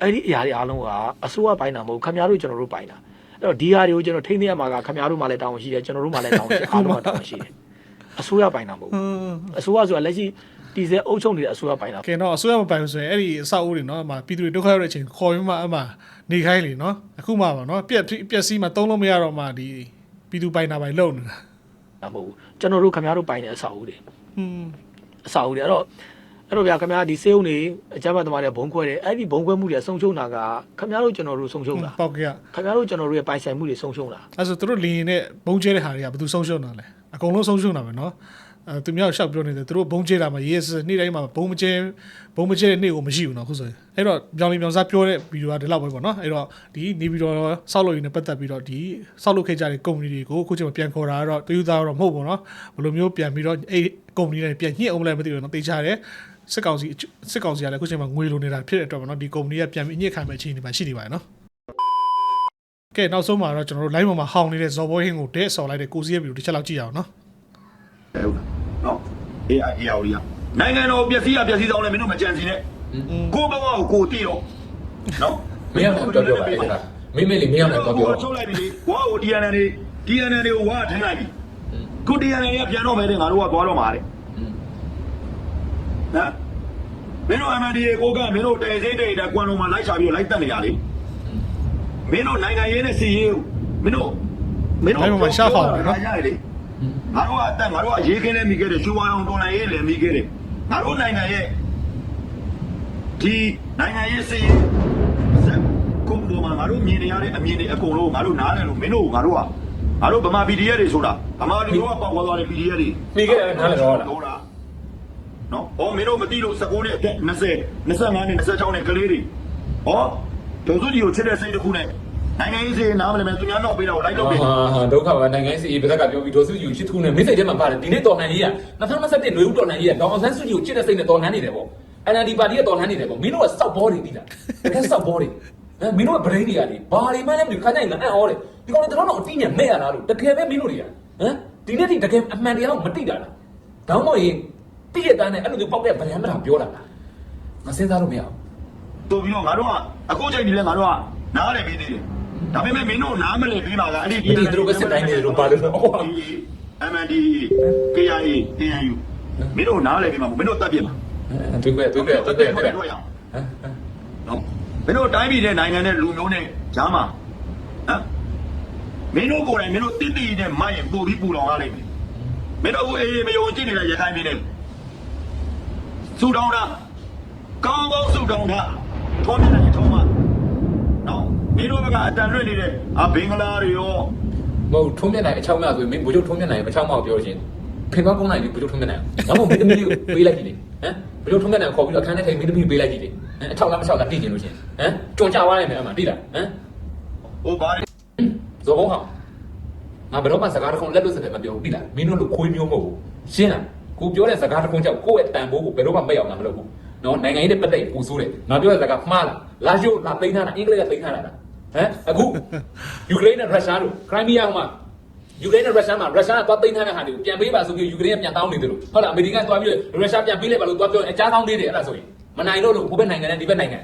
အဲ့ဒီအရာတွေအားလုံးကအစိုးရပိုင်တာမဟုတ်ခင်ဗျားတို့ကျွန်တော်တို့ပိုင်တာအဲ့တော့ဒီဟာတွေကိုကျွန်တော်ထိန်းသိမ်းရမှာကခင်ဗျားတို့မှလည်းတောင်းရှိတယ်ကျွန်တော်တို့မှလည်းတောင်းရှိအားလုံးကတောင်းရှိတယ်အစိုးရပိုင်တာမဟုတ်ဘူးအစိုးရဆိုတာလက်ရှိ တည်ဆဲအုပ်ချုပ်နေတဲ့အစိုးရပိုင်းတာကဲတော့အစိုးရမပိုင်ဘူးဆိုရင်အဲ့ဒီအဆောက်အဦတွေနော်အမှပြည်သူတွေဒုက္ခရောက်တဲ့အချိန်ခေါ်ပြီးမှအမှနေခိုင်းလေနော်အခုမှပါနော်ပြက်ပြက်စီးမှသုံးလို့မရတော့မှဒီပြည်သူပိုင်တာပိုင်လုံနေတာမဟုတ်ဘူးကျွန်တော်တို့ခင်ဗျားတို့ပိုင်တဲ့အဆောက်အဦတွေဟွန်းအဆောက်အဦတွေအဲ့တော့အဲ့တော့ဗျာခင်ဗျားဒီစေးုံတွေအကြမ်းဖက်သမားတွေဘုံခွဲတယ်အဲ့ဒီဘုံခွဲမှုတွေဆုံးရှုံးတာကခင်ဗျားတို့ကျွန်တော်တို့ဆုံးရှုံးတာပေါက်ကရခင်ဗျားတို့ကျွန်တော်တို့ရဲ့ပိုင်ဆိုင်မှုတွေဆုံးရှုံးတာအဲ့ဆိုသူတို့လင်းရင်နဲ့ဘုံကျဲတဲ့ဟာတွေကဘယ်သူဆုံးရှုံးတာလဲအကုန်လုံးဆုံးရှုံးတာပဲနော် အဲသူများရှောက်ပြောနေတယ်သူတို့ဘုံကျဲတာမှာရေးစနေ့တိုင်းမှာဘုံမကျဲဘုံမကျဲတဲ့နေ့ကိုမရှိဘူးနော်အခုဆိုရင်အဲ့တော့ပြောင်းလင်းပြောင်းစားပြောတဲ့ဗီဒီယိုကဒီလောက်ပဲပေါ့နော်အဲ့တော့ဒီနေပြီးတော့စောက်လို့ရင်းနဲ့ပတ်သက်ပြီးတော့ဒီစောက်လို့ခဲ့ကြတဲ့ကုမ္ပဏီတွေကိုအခုချိန်မှာပြန်ခေါ်တာကတော့တယူသားတော့မဟုတ်ဘူးနော်ဘယ်လိုမျိုးပြန်ပြီးတော့အဲ့ကုမ္ပဏီတွေပြန်ညှစ်အောင်လဲမသိဘူးနော်တေချာတယ်စစ်ကောင်စီစစ်ကောင်စီကလည်းအခုချိန်မှာငွေလိုနေတာဖြစ်တဲ့အတွက်ပေါ့နော်ဒီကုမ္ပဏီကပြန်ပြီးညှစ်ခံမဲ့အခြေအနေမှာရှိနေပါတယ်နော်ကဲနောက်ဆုံးမှာတော့ကျွန်တော်တို့ line ပေါ်မှာဟောင်းနေတဲ့ဇော်ဘိုးဟင်းကိုတဲ့ဆော်လိုက်တဲ့ကိုစီးရဲ့ဗီဒီယိုတစ်ချက်လောက်ကြည့်ရအောင်နော် ဟုတ်လားနော်အေးအေးအောင်လေးနိုင်ငံတော်ပျက်စီးရပျက်စီးဆောင်လဲမင်းတို့မကြံစီနဲ့ကိုဘဝကိုကိုတည်တော့နော်မင်းအောင်တော့ပြောပါလေခါမင်းမလေးမင်းအောင်တော့ပြောချုပ်လိုက်ပြီလေဝါကို DNA တွေ DNA တွေကိုဝါထင်းလိုက်ပြီကို DNA တွေကပြန်တော့မယ်တဲ့ငါတို့ကသွားတော့မှာတဲ့နော်မင်းတို့ MNDA ကိုကမင်းတို့တဲစိတ်တဲ့ကွမ်လုံးမှာလိုက်ချပြီးလိုက်တက်နေရလေမင်းတို့နိုင်ငံရေးနဲ့စီရေးမင်းတို့မင်းတို့ရတယ်လေ ငါတို့ကအတက်ငါတို့ကရေးခင်းလဲမိခဲ့တယ်ရှူဝါအောင်တော်နိုင်ရေးလည်းမိခဲ့တယ်ငါတို့နိုင်ငံရဲ့ဒီနိုင်ငံရေးစီရေးဆက်ကုန်းပေါ်မှာငါတို့မြင်နေရတဲ့အမြင်တွေအကုန်လုံးငါတို့နားတယ်လို့မင်းတို့ငါတို့ကငါတို့ဗမာ PDF တွေဆိုတာဗမာလူမျိုးကပေါက်သွားတဲ့ PDF တွေမိခဲ့တယ်နားလည်တော့လားဟုတ်လားနော်ဟောမင်းတို့မသိလို့19နဲ့အသက်20 25နဲ့26နဲ့ကလေးတွေဟောဒုစုကြီးကိုချစ်တဲ့စိတ်တစ်ခုနဲ့ နိုင်ငံရေးစီနားမလဲမယ်သူများတော့ပေးတော့လိုက်တော့ပေးဟာဒုက္ခပါနိုင်ငံစီဘက်ကပြောပြီးဒေါ်စုကြီးကိုချစ်သူနဲ့မိတ်စိတ်ထဲမှာပါတယ်ဒီနေ့တော်လှန်ရေးက2021နွေဦးတော်လှန်ရေးကဒေါအောင်ဆန်းစုကြည်ကိုချစ်တဲ့စိတ်နဲ့တော်လှန်နေတယ်ပေါ့ NLD ပါတီကတော်လှန်နေတယ်ပေါ့မင်းတို့ကစောက်ဘောတွေပြီးလားတကယ်စောက်ဘောတွေအဲမင်းတို့ကဗရိန်းတွေကလေဘာတွေမှလည်းမသိခါကြိုင်ငါအံ့ဩတယ်ဒီကောင်တွေတော့အတိညာမဲ့ရလားလို့တကယ်ပဲမင်းတို့တွေကဟမ်ဒီနေ့ထိတကယ်အမှန်တရားကိုမသိတာလားတောင်းမရင်ပြည့်ရတဲ့နဲ့အဲ့လိုမျိုးပေါက်တဲ့ဗရန်မတာပြောတာလားမစင်းစားလို့မရဘူးတို့ပြီးတော့ငါတို့ကအခုချိန်ဒီလဲငါတို့ကနားတယ်ပြီးသေးတယ် ဒါပေမဲ့မင်းတို့နားမလဲပြီးပါကအဲ့ဒီမင်းတို့သူတို့ပဲစစ်တိုင်းနေတယ်လို့ပါလို့ဟော MND KIA ANU မင်းတို့နားလဲပြီးမှာမင်းတို့တတ်ပြစ်မှာသူပဲသူပဲသူပဲသူပဲတွေ့ရအောင်နော်မင်းတို့တိုင်းပြည်တဲ့နိုင်ငံနဲ့လူမျိုးနဲ့ဂျားမှာဟမ်မင်းတို့ကိုယ်တိုင်မင်းတို့တိတိနဲ့မိုက်ရင်ပို့ပြီးပူလောင်ရလိမ့်မယ်မင်းတို့အေးမယုံကြည်နေတဲ့ရခိုင်ပြည်နယ်စူတောင်းတာကောင်းကောင်းစူတောင်းတာထုံးမြတဲ့ထုံးမနော် မင်းတို့ကအတန်လွင့်နေတဲ့အဘင်္ဂလားတွေရောမဟုတ်ထုံးမြတ်နိုင်အချောင်းမြဆိုရင်မင်းဘိုးချုပ်ထုံးမြတ်နိုင်အချောင်းမကိုပြောချင်းခင်ဗျားကုန်းနိုင်ပြီဘိုးချုပ်ထုံးမြတ်နိုင်နောက်မှမင်းသမီးလေးပေးလိုက်ကြည့်လေဟမ်ဘိုးချုပ်ထုံးမြတ်နိုင်ခေါ်ပြီးအခန်းထဲထိုင်မင်းသမီးပေးလိုက်ကြည့်လေဟမ်အချောင်းလားမချောင်းလားသိချင်လို့ချင်းဟမ်ကြွန်ကြသွားနိုင်မယ်အမှသိလားဟမ်ဟိုဘာတွေဇော်ဘုံဟောင်းငါဘယ်တော့မှစကားတစ်ခုလက်လွတ်စပယ်မပြောဘူးသိလားမင်းတို့လိုခွေးမျိုးမဟုတ်ဘူးရှင်းလားကိုပြောတဲ့စကားတစ်ခုကြောင့်ကိုယ့်ရဲ့တန်ဖိုးကိုဘယ်တော့မှမက်အောင်ငါမလုပ်ဘူးနော်နိုင်ငံရေးနဲ့ပတ်သက်ပူဆိုးတယ်ငါပြောတဲ့စကားမှားလားလာရှို့လာသိမ်းထားတာအင်္ဂလိပ်ကသိမ်းထားတာလား ဟမ်အခုယူကရိန်းနဲ့ရုရှားတို့ခရိုင်းမီးယားမှာယူကရိန်းနဲ့ရုရှားမှာရုရှားကသွားသိမ်းထားတဲ့ဟာတွေကိုပြန်ပေးပါဆိုပြီးယူကရိန်းကပြန်တောင်းနေတယ်လို့ဟုတ်လားအမေရိကန်ကသွားပြီးရုရှားပြန်ပေးလိုက်ပါလို့သွားပြောအကြားကောင်းသေးတယ်အဲ့ဒါဆိုရင်မနိုင်တော့လို့ဟိုဘက်နိုင်ငံနဲ့ဒီဘက်နိုင်ငံ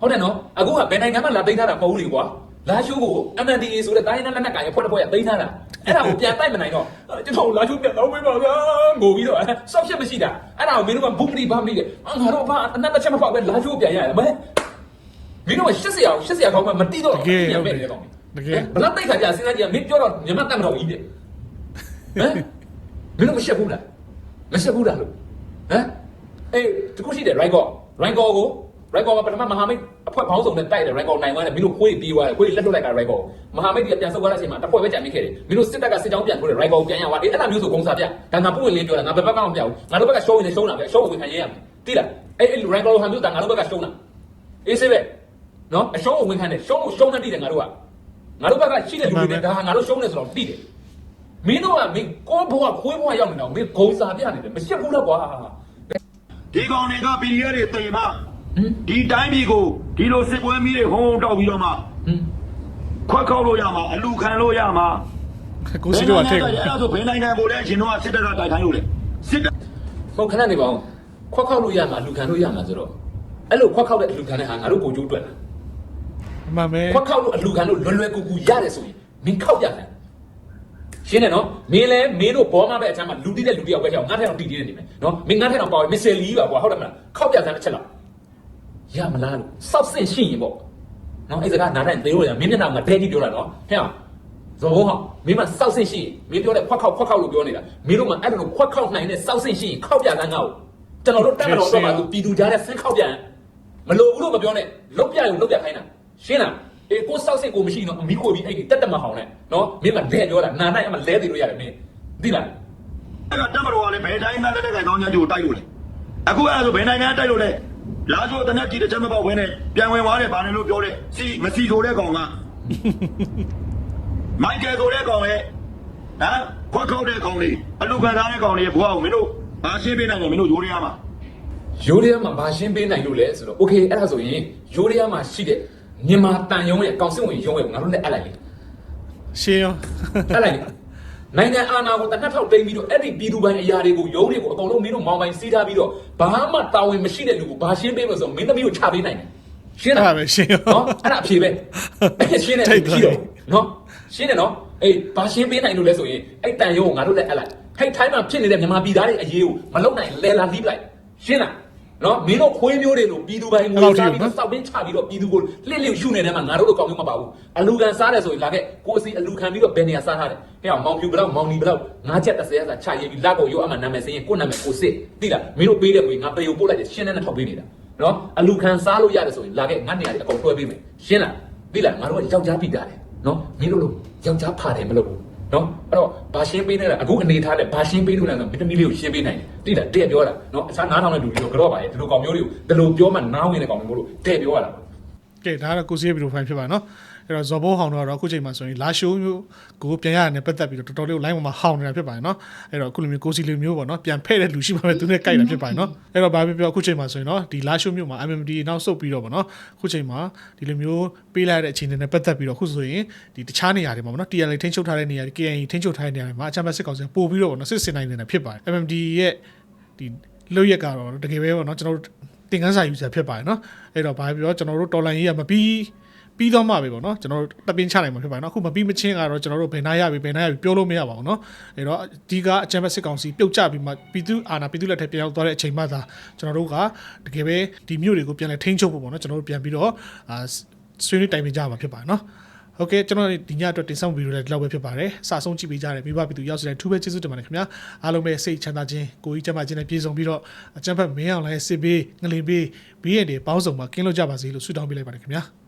ဟုတ်တယ်နော်အခုကဘယ်နိုင်ငံမှလာသိမ်းထားတာမဟုတ်ဘူးလေကွာလာရှိုးကို MNDA ဆိုတဲ့တိုင်းနဲ့လက်နက်ကိုင်အဖွဲ့တစ်ဖွဲ့ကသိမ်းထားတာအဲ့ဒါကိုပြန်တိုက်မနိုင်တော့ကျွန်တော်လာရှိုးပြန်တော့ပေးပါဗျာငိုပြီးတော့ဆောက်ရှက်မရှိတာအဲ့ဒါကိုမင်းတို့ကဘုမတိဘာမတိတယ်ငါတို့ဘာအနက်တစ်ချက်မဖောက်ပဲလာရှိုးပြန်ရတယ်မင်း မင်းတို့က80အောင်80အောင်ကောင်းမှမတိတော့တကယ်ပြန်ဟုတ်မဲ့တယ်တယ်ကောင်းတကယ်ဘလောက်တိုက်ခါကြစဉ်းစားကြည့်မင်းပြောတော့မြန်မာတက်မတော်ကြီးတဲ့ဟမ်မင်းတို့မရှက်ဘူးလားမရှက်ဘူးလားလို့ဟမ်အေးတခုရှိတယ် right ကော right ကောကို right ကောကပထမမဟာမိတ်အဖွဲ့ပေါင်းစုံနဲ့တိုက်တယ် right ကောနိုင်သွားတယ်မင်းတို့ခွေးပြီးသွားတယ်ခွေးလက်လွတ်လိုက်တာ right ကောမဟာမိတ်ကပြန်ဆုတ်သွားတဲ့အချိန်မှာတစ်ဖွဲ့ပဲကြံမိခဲ့တယ်မင်းတို့စစ်တပ်ကစစ်ကြောင်းပြန်ထိုးတယ် right ကောပြန်ရသွားတယ်အဲ့ဒါမျိုးဆိုဂုံစားပြဒါငါပုံဝင်လင်းပြောတာငါဘယ်ဘက်ကမှမပြောဘူးငါတို့ဘက်ကရှုံးရင်ရှုံးတာပဲရှုံးဝင်ခံရရမယ်တိလားအဲ့အဲ့ right ကောဟာမျိုးဒါငါတို့ဘက်ကရှုံးတာအေးစေးပဲ နော်အရှုံးကိုဝင်ခံတယ်ရှုံးကိုရှုံးနေတိတယ်ငါတို့ကငါတို့ဘက်ကရှိတဲ့လူတွေဒါငါတို့ရှုံးနေဆိုတော့တိတယ်မင်းတို့ကမင်းကိုဘွားခွေးဘွားရောက်နေတော့မင်းဂုံစာပြနေတယ်မရှက်ဘူးလားကွာဒီကောင်တွေက PDF တွေတိမ်မဟင်ဒီတိုင်းပြည်ကိုဒီလိုစစ်ပွဲမီးတွေဟုံးဟုံးတောက်ပြီးတော့မှဟင်ခွက်ခောက်လို့ရမှာအလူခံလို့ရမှာကိုစီတို့ကထိတ်ဘယ်နိုင်ငံအဲ့ဒါဆိုဘယ်နိုင်ငံကိုလဲရှင်တို့ကစစ်တပ်ကတိုက်ခိုင်းလို့လေစစ်တပ်ဟုတ်ခဏနေပါဦးခွက်ခောက်လို့ရမှာလူခံလို့ရမှာဆိုတော့အဲ့လိုခွက်ခောက်တဲ့လူခံတဲ့ဟာငါတို့ကိုကြိုးတွက်လားအ မှန်ပဲခွက်ခောက်လို့အလူခံလို့လွယ်လွယ်ကူကူရတယ်ဆိုရင်မင်းခောက်ပြတယ်ရှင်းတယ်နော်မင်းလဲမင်းတို့ဘောမပဲအချမ်းမှာလူတိတဲ့လူတယောက်ပဲကြောက်ငါထက်အောင်တီးတီးနေနေမယ်နော်မင်းငါထက်အောင်ပါဝင်မစ်ဆယ်လီပါကွာဟုတ်တယ်မလားခောက်ပြတယ်တစ်ချက်လောက်ရမလားလို့စောက်ဆင့်ရှိရင်ပေါ့နော်အဲ့စကားနားတိုင်းသေလို့ရမင်းမျက်နှာမှာဒဲကြီးပြောတာနော်ဟဲ့အောင်ဇော်ဘုံဟောမင်းမစောက်ဆင့်ရှိရင်မင်းပြောတဲ့ခွက်ခောက်ခွက်ခောက်လို့ပြောနေတာမင်းတို့မှအဲ့လိုခွက်ခောက်နိုင်တဲ့စောက်ဆင့်ရှိရင်ခောက်ပြတယ်ငါ့ကိုကျွန်တော်တို့တက်မတော်တော့ပါသူပြည်သူကြားတဲ့ဆင်းခောက်ပြန်မလို့ဘူးလို့မပြောနဲ့လုတ်ပြရုံလုတ်ပြခိုင်းတာ ရှင်းလား အေးကိုစောက်စစ်ကိုမရှိနော်အမီကိုပြီးအဲ့ဒီတက်တက်မဟောင်းနဲ့နော်မင်းမလဲပြောတာနာနိုင်အမလဲသေးလို့ရတယ်မင်းသိလား အဲ့ကတမတော်ကလည်းဘယ်တိုင်းမှလက်တဲ့ကောင်းချမ်းကျိုးတိုက်လို့လေအခုအဲ့ဒါဆိုဘယ်နိုင်ငံတိုက်လို့လဲလာဆိုတနက်ကြီးတစ်ချက်မပေါက်ဝင်းနဲ့ပြန်ဝင်သွားတယ်ဗာနေလို့ပြောတယ်စီမစီဆိုတဲ့ကောင်ကမိုက်ကယ်ဆိုတဲ့ကောင်လေဟမ်ခွက်ခောက်တဲ့ကောင်လေးအလူခံထားတဲ့ကောင်လေးဘွားအောင်မင်းတို့ဘာရှင်းပေးနိုင်လဲမင်းတို့ရိုးရရမှာ ယိုးရီးယားမှာဘာရှင်းပေးနိုင်လို့လဲဆိုတော့โอเคအဲ့ဒါဆိုရင်ယိုးရီးယားမှာရှိတဲ့ မြန်မာတန်ယုံရဲ့ကောင်စစ်ဝင်ယုံရဲ့ငါတို့လည်းအပ်လိုက်လေရှင်းရောအပ်လိုက်လေနိုင်ငံအာဏာကိုတနက်ထောက်တိမ့်ပြီးတော့အဲ့ဒီပြည်သူပိုင်းအရာတွေကိုယုံတွေကိုအကုန်လုံးမင်းတို့မောင်ပိုင်စီးထားပြီးတော့ဘာမှတာဝန်မရှိတဲ့လူကိုဘာရှင်းပေးမလို့ဆိုတော့မင်းသမီးကိုချပေးနိုင်တယ်ရှင်းအဲ့လားဒါပဲရှင်းရောနော်အဲ့ဒါအဖြေပဲအဲ့ရှင်းတယ်ရှိတော့နော်ရှင်းတယ်နော်အေးဘာရှင်းပေးနိုင်လို့လဲဆိုရင်အဲ့တန်ရုံးကိုငါတို့လည်းအပ်လိုက်ဟိတ်ထိုင်းမှာဖြစ်နေတဲ့မြန်မာပြည်သားတွေအရေးကိုမလုံနိုင်လဲလာလိပလိုက်ရှင်းလား နော်မင်းတို့ခွေးမျိုးတွေလို့ပြည်သူပိုင်းငွေစားပြီးတော့စောက်ပင်းချပြီးတော့ပြည်သူကိုလှစ်လှစ်ရှုနေတဲ့မှာငါတို့တို့ကောင်းမျိုးမပါဘူးအလူခံစားတယ်ဆိုရင်လာခဲ့ကိုယ်စီအလူခံပြီးတော့ဘယ်နေရာစားထားတယ်ဟဲ့အောင်မောင်ဖြူဘလောက်မောင်နီဘလောက်ငါးချက်30ဆာချရေးပြီးလက်ကိုရုပ်အမှနာမည်စင်းရင်ကိုယ်နာမည်ကိုစစ်သိလားမင်းတို့ပေးတဲ့ငွေငါပေယုံပို့လိုက်တယ်ရှင်းတဲ့နဲ့ထောက်ပေးနေတာနော်အလူခံစားလို့ရတယ်ဆိုရင်လာခဲ့ငါနေရာတွေအကုန်တွဲပေးမယ်ရှင်းလားသိလားငါတို့ကယောက်ျားပြီးတာတယ်နော်မင်းတို့လို့ယောက်ျားဖာတယ်မလို့ဘူး နော်အဲ့တော့ဘာရှင်းပေးနေတာအခုအနေထားနဲ့ဘာရှင်းပေးလို့လဲဆိုမင်းသမီးလေးကိုရှင်းပေးနိုင်တယ်သိလားတဲ့ပြောတာနော်အခြားနားထောင်တဲ့လူတွေတော့ကြော့ပါရဲ့ဒီလိုကောင်မျိုးတွေကိုဒီလိုပြောမှနားဝင်တဲ့ကောင်မျိုးလို့တဲ့ပြောရတာကဲဒါကတော့ကိုစီရဲ့ဗီဒီယိုဖိုင်ဖြစ်ပါနော် အဲ့တော့ဇော်ဘိုးဟောင်းတော့အခုချိန်မှာဆိုရင်လာရှိုးမျိုးကိုပြန်ရတဲ့ပတ်သက်ပြီးတော့တော်တော်လေးကို line ပေါ်မှာဟောင်းနေတာဖြစ်ပါတယ်နော်အဲ့တော့အခုလိုမျိုးကိုစီလိုမျိုးပေါ့နော်ပြန်ဖဲ့တဲ့လူရှိမှပဲသူနဲ့ကြိုက်တာဖြစ်ပါတယ်နော်အဲ့တော့ဘာဖြစ်ပြောအခုချိန်မှာဆိုရင်တော့ဒီလာရှိုးမျိုးမှာ MMD နောက်ဆုတ်ပြီးတော့ပေါ့နော်အခုချိန်မှာဒီလိုမျိုးပေးလိုက်တဲ့အခြေအနေနဲ့ပတ်သက်ပြီးတော့အခုဆိုရင်ဒီတခြားနေရာတွေမှာပေါ့နော် TLA ထိန်းချုပ်ထားတဲ့နေရာတွေ KNY ထိန်းချုပ်ထားတဲ့နေရာတွေမှာအချမ်းဘတ်စစ်ကောင်စီပို့ပြီးတော့ပေါ့နော်စစ်စင်နိုင်နေတာဖြစ်ပါတယ် MMD ရဲ့ဒီလောက်ရက်ကတော့တကယ်ပဲပေါ့နော်ကျွန်တော်တို့တင်ကန်းစာယူစရာဖြစ်ပါတယ်နော်အဲ့တော့ဘာပြောကျွန်တော်တို့တော်လိုင်းရေးရမပြီး ပြီးတော့မှပဲပေါ့နော်ကျွန်တော်တို့တပင်းချနိုင်မှာဖြစ်ပါတယ်နော်အခုမပြီးမချင်းကတော့ကျွန်တော်တို့ဘယ်နာရပြီဘယ်နာရပြီပြောလို့မရပါဘူးနော်အဲ့တော့ဒီကအချမ်းဘတ်စစ်ကောင်စီပြုတ်ကျပြီးမှပြည်သူအာဏာပြည်သူလက်ထက်ပြန်ရောက်သွားတဲ့အချိန်မှသာကျွန်တော်တို့ကတကယ်ပဲဒီမြို့တွေကိုပြန်လဲထိန်းချုပ်ဖို့ပေါ့နော်ကျွန်တော်တို့ပြန်ပြီးတော့အာဆွေးနွေးတိုင်ပင်ကြမှာဖြစ်ပါတယ်နော်ဟုတ်ကဲ့ကျွန်တော်ဒီညအတွက်တင်ဆက်ဗီဒီယိုလေးဒီလောက်ပဲဖြစ်ပါတယ်။စာဆုံးကြည့်ပေးကြတယ်မိဘပြည်သူရောက်စတဲ့ထူးပဲကျေးဇူးတင်ပါတယ်ခင်ဗျာ။အားလုံးပဲစိတ်ချမ်းသာခြင်းကိုယ်ကြီးကျန်းမာခြင်းနဲ့ပြည့်စုံပြီးတော့အကျန်းဖက်မင်းအောင်လည်းစစ်ပေးငလင်ပေးဘေးရည်တွေပေါင်းစုံမှာကင်းလို့ကြပါစေလို့ဆုတောင်းပေးလိုက်ပါတယ်ခင်ဗျာ။